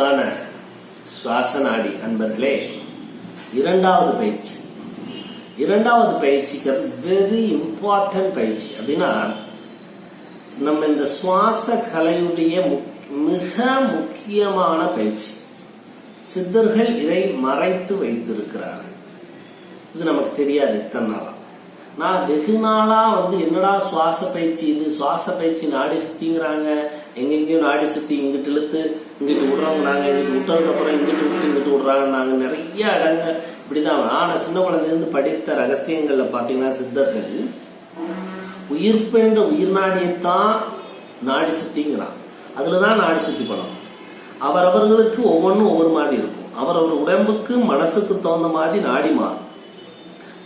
அன்பான சுவாச நாடி அன்பர்களே இரண்டாவது பயிற்சி. இரண்டாவது பயிற்சிக்கிறது வெரி இம்பார்ட்டன்ட் பயிற்சி. அப்படின்னா நம்ம இந்த சுவாச கலையுடைய முக்- மிக முக்கியமான பயிற்சி. சித்தர்கள் இதை மறைத்து வைத்திருக்கிறார்கள். இது நமக்கு தெரியாது இத்தனை நான் வெகு நாளா வந்து என்னடா சுவாச பயிற்சி இது? சுவாச பயிற்சி நாடி சுத்திங்கிறாங்க. எங்கெங்கேயும் நாடி சுத்தி இங்கிட்டு இழுத்து இங்கிட்டு விடுறவங்க நாங்க இங்கிட்டு விட்டதுக்கு அப்புறம் இங்கிட்டு விட்டு இங்கிட்டு விடுறாங்க நாங்க நிறைய இடங்க இப்படிதான். ஆனால் சின்ன குழந்தையிலிருந்து படித்த ரகசியங்கள்ல பாத்தீங்கன்னா சித்தர்கள் உயிர்ப்பென்ற உயிர் நாடியைத்தான் நாடி சுத்திங்கிறான். அதுலதான் நாடி சுத்தி பண்ணணும் அவரவர்களுக்கு ஒவ்வொன்றும் ஒவ்வொரு மாதிரி இருக்கும். அவரவர் உடம்புக்கு மனசுக்கு தகுந்த மாதிரி நாடி மாறும்.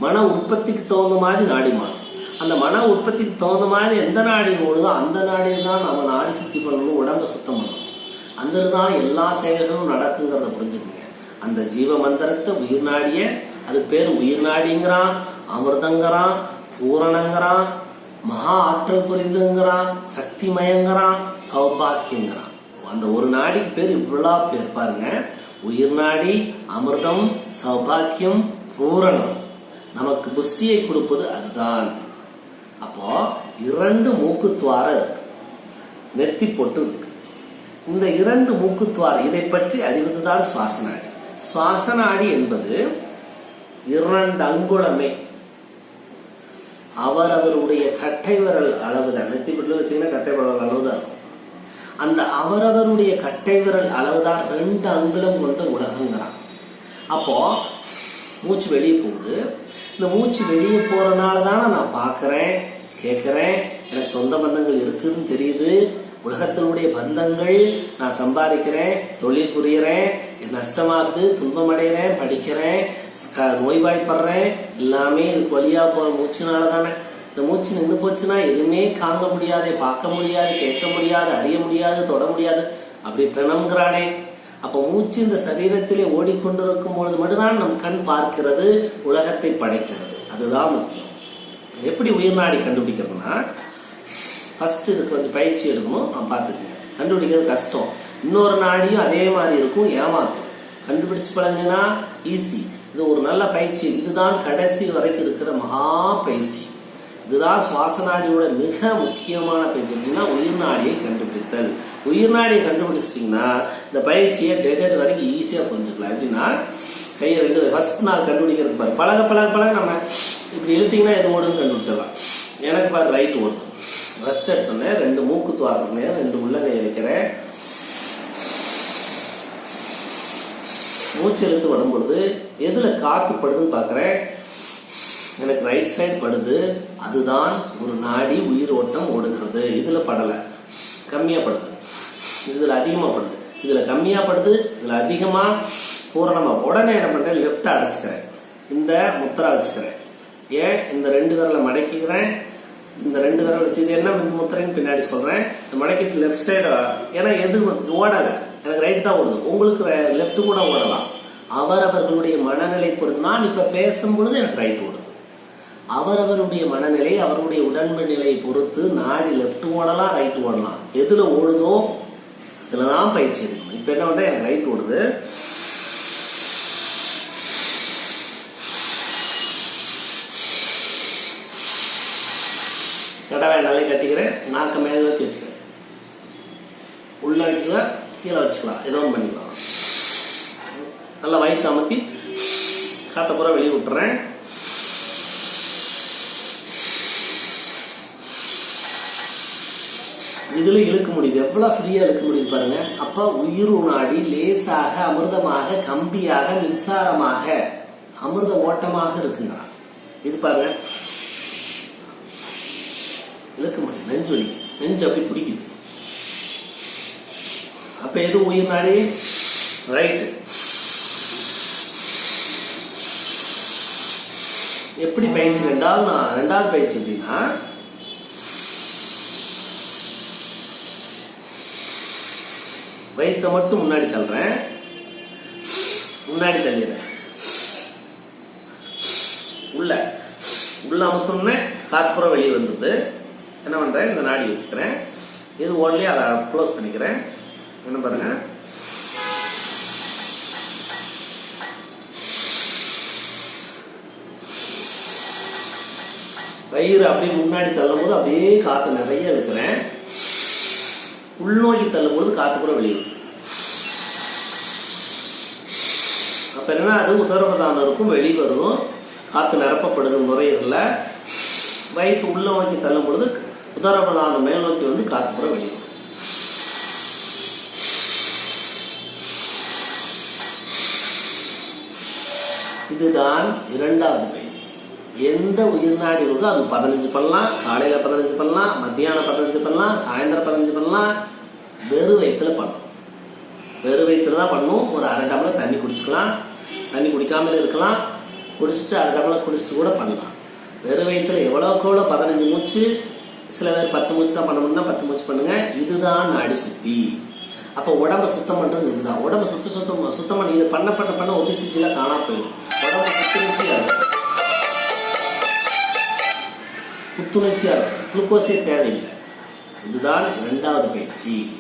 மன உற்பத்திக்கு தகுந்த மாதிரி நாடி மாறும். அந்த மன உற்பத்திக்கு தகுந்த மாதிரி எந்த நாடி ஓடுதோ அந்த நாடியை தான் நம்ம நாடி சுத்தி பண்ணணும் உடம்ப சுத்தம் பண்ணணும் அந்த தான் எல்லா செயல்களும் நடக்குங்கிறத புரிஞ்சுக்கோங்க. அந்த ஜீவ மந்திரத்தை உயிர் நாடிய அது பேர் உயிர் நாடிங்கிறான் அமிர்தங்கிறான் பூரணங்கிறான் மகா ஆற்றல் புரிந்துங்கிறான் சக்தி மயங்கிறான் சௌபாக்கியங்கிறான். அந்த ஒரு நாடிக்கு பேர் இவ்வளவு பேர் பாருங்க. உயிர் நாடி அமிர்தம் சௌபாக்கியம் பூரணம். நமக்கு புஷ்டியை கொடுப்பது அதுதான். அப்போ இரண்டு மூக்குத்துவாரம் இருக்கு. நெத்தி பொட்டு இருக்கு. இந்த இரண்டு மூக்குத்துவாரம் இதை பற்றி அறிவதுதான் சுவாசனாடி என்பது இரண்டு அங்குளமே அவரவருடைய கட்டை விரல் அளவுதான். நெத்தி பொட்டு வச்சீங்கன்னா கட்டை விரல் அளவுதான் இருக்கும். அந்த அவரவருடைய கட்டை விரல் அளவுதான் ரெண்டு அங்குலம் கொண்ட உலகங்கிறான் அப்போ மூச்சு வெளியே போகுது. இந்த மூச்சு வெளியே போறதுனால தானே நான் பார்க்கறேன் கேட்கறேன். எனக்கு சொந்த பந்தங்கள் இருக்குதுன்னு தெரியுது. உலகத்தினுடைய பந்தங்கள் நான் சம்பாதிக்கிறேன் தொழில் புரியறேன் நஷ்டமாகுது துன்பம் அடைகிறேன் படிக்கிறேன் க- நோய்வாய்ப்படுறேன். எல்லாமே இதுக்கு வழியாக போகிற மூச்சுனால தானே இந்த மூச்சு நின்று போச்சுன்னா எதுவுமே காங்க முடியாது பார்க்க முடியாது கேட்க முடியாது அறிய முடியாது தொட முடியாது. அப்படி பிரணம்ங்கிறானே. அப்ப மூச்சு இந்த சரீரத்திலே ஓடிக்கொண்டிருக்கும் பொழுது மட்டும்தான் நம் கண் பார்க்கிறது உலகத்தை படைக்கிறது. அதுதான் முக்கியம். எப்படி உயிர் நாடி கண்டுபிடிக்கிறதுனா ஃபர்ஸ்ட் இதுக்கு கொஞ்சம் பயிற்சி எடுக்கணும். நான் பார்த்துக்கங்க கண்டுபிடிக்கிறது கஷ்டம். இன்னொரு நாடியும் அதே மாதிரி இருக்கும் ஏமாத்தும். கண்டுபிடிச்சு பழங்கினா ஈஸி இது ஒரு நல்ல பயிற்சி. இதுதான் கடைசி வரைக்கும் இருக்கிற மகா பயிற்சி. இதுதான் சுவாச நாடியோட மிக முக்கியமான பயிற்சி. அப்படின்னா உயிர் நாடியை கண்டுபிடித்தல். உயிர் நாடியை கண்டுபிடிச்சிட்டிங்கன்னா இந்த பயிற்சியை டெட் வரைக்கும் ஈஸியாக புரிஞ்சுக்கலாம். எப்படின்னா கையை ரெண்டு ஃபஸ்ட் நாள் கண்டுபிடிக்கிறது பாரு. பழக பழக பழக நம்ம இப்படி இழுத்திங்கன்னா எது ஓடுன்னு கண்டுபிடிச்சிடலாம். எனக்கு பாரு ரைட் ஓடுது. ஃபஸ்ட் எடுத்தோடனே ரெண்டு மூக்கு துவாரத்துனே ரெண்டு உள்ளங்கையை வைக்கிறேன் மூச்சு இழுத்து வரும்பொழுது எதில் எதுல காத்து படுதுன்னு பார்க்குறேன் எனக்கு ரைட் சைடு படுது. அதுதான் ஒரு நாடி உயிர் ஓட்டம் ஓடுகிறது. இதில் படலை. கம்மியாக படுது. இதில் அதிகமாகப்படுது. படுது கம்மியாகப்படுது இதில் படுது பூரணமாக உடனே என்ன பண்ணுறேன் லெஃப்ட்டை அடைச்சிக்கிறேன். இந்த முத்திரா வச்சுக்கிறேன். ஏன்? இந்த ரெண்டு விரலை மடக்கிக்கிறேன். இந்த ரெண்டு விரல் வச்சு இது என்ன முத்திரைன்னு பின்னாடி சொல்கிறேன் இந்த மடக்கிட்டு லெஃப்ட் சைடு ஏன்னா எது ஓடலை. எனக்கு ரைட் தான் ஓடுது. உங்களுக்கு லெஃப்ட் கூட ஓடலாம். அவரவர்களுடைய மனநிலை பொறுத்து. நான் இப்போ பேசும் பொழுது எனக்கு ரைட் ஓடுது. அவரவருடைய மனநிலை அவருடைய உடன்பு நிலையை பொறுத்து நாடி லெஃப்ட் ஓடலாம் ரைட் ஓடலாம். எதில் ஓடுதோ இதில் தான் பயிற்சி எடுக்கணும். இப்போ என்ன பண்றேன்? எனக்கு ரைட் ஓடுது. கடவை நல்லா கட்டிக்கிறேன். நாக்க மேலே நோக்கி வச்சுக்கிறேன். உள்ள வச்சுக்கலாம் கீழே வச்சுக்கலாம். ஏதோ ஒன்று பண்ணிக்கலாம். நல்லா வயிற்று அமர்த்தி காத்த பூரா வெளியே விட்டுறேன். இதில் இழுக்க முடியுது. எவ்வளோ ஃப்ரீயாக இழுக்க முடியுது பாருங்க. அப்போ உயிர் உணாடி லேசாக அமிர்தமாக கம்பியாக மின்சாரமாக அமிர்த ஓட்டமாக இருக்குங்கிறான் இது பாருங்க. இழுக்க முடியும் நெஞ்சு வலிக்குது. நெஞ்சு அப்படி பிடிக்குது. அப்ப எது உயிர் நாடி? ரைட்டு எப்படி பயிற்சி ரெண்டாவது நான் ரெண்டாவது பயிற்சி அப்படின்னா வயிற்ற மட்டும் முன்னாடி தள்ளுறேன். முன்னாடி தள்ளிடுறேன். உள்ள. உள்ள அமுத்தோம்னே காத்துப்புறம் வெளியே வந்துடுது. என்ன பண்ணுறேன் இந்த நாடி வச்சுக்கிறேன். இது ஓடலையே அதை க்ளோஸ் பண்ணிக்கிறேன். என்ன பாருங்க. வயிறு அப்படியே முன்னாடி தள்ளும் போது அப்படியே காற்று நிறைய எடுக்கிறேன் உள்நோக்கி தள்ளும் பொழுது காத்து கூட வெளியே வருது. அப்ப என்னன்னா அது உதரவதானம் இருக்கும் வெளிவரும் காற்று நிரப்பப்படுது முறையில் வயிற்று உள்ள நோக்கி தள்ளும் பொழுது உதரவதானம் மேல் நோக்கி வந்து காத்து கூட வெளியே வரும். இதுதான் இரண்டாவது பெயர் எந்த உயிர்நாடி இருக்கோ அது பதினஞ்சு பண்ணலாம் காலையில் பதினஞ்சு பண்ணலாம் மத்தியானம் பதினஞ்சு பண்ணலாம் சாயந்தரம் பதினஞ்சு பண்ணலாம். வெறு வயிற்றுல பண்ணணும் வெறு வயிற்றுல தான் பண்ணும். ஒரு அரை டம்ளர் தண்ணி குடிச்சுக்கலாம். தண்ணி குடிக்காமலே இருக்கலாம். குடிச்சிட்டு அரை டம்ளர் குடிச்சிட்டு கூட பண்ணலாம். வெறு வயிற்றுல எவ்வளோக்கு எவ்வளோ பதினஞ்சு மூச்சு சில பேர் பத்து மூச்சு தான் பண்ண முடியும்னா பத்து மூச்சு பண்ணுங்க. இதுதான் நாடி சுத்தி. அப்போ உடம்ப சுத்தம் பண்ணுறது இதுதான். உடம்ப சுத்த சுத்தம் சுத்தம் பண்ணி இது பண்ண பண்ண பண்ண ஒபிசிட்டியில் காணாம போயிடும். உடம்ப சுத்திருச்சியா புத்துணர்ச்சியாக இருக்கும். குளுக்கோஸே தேவையில்லை. இதுதான் இரண்டாவது பயிற்சி.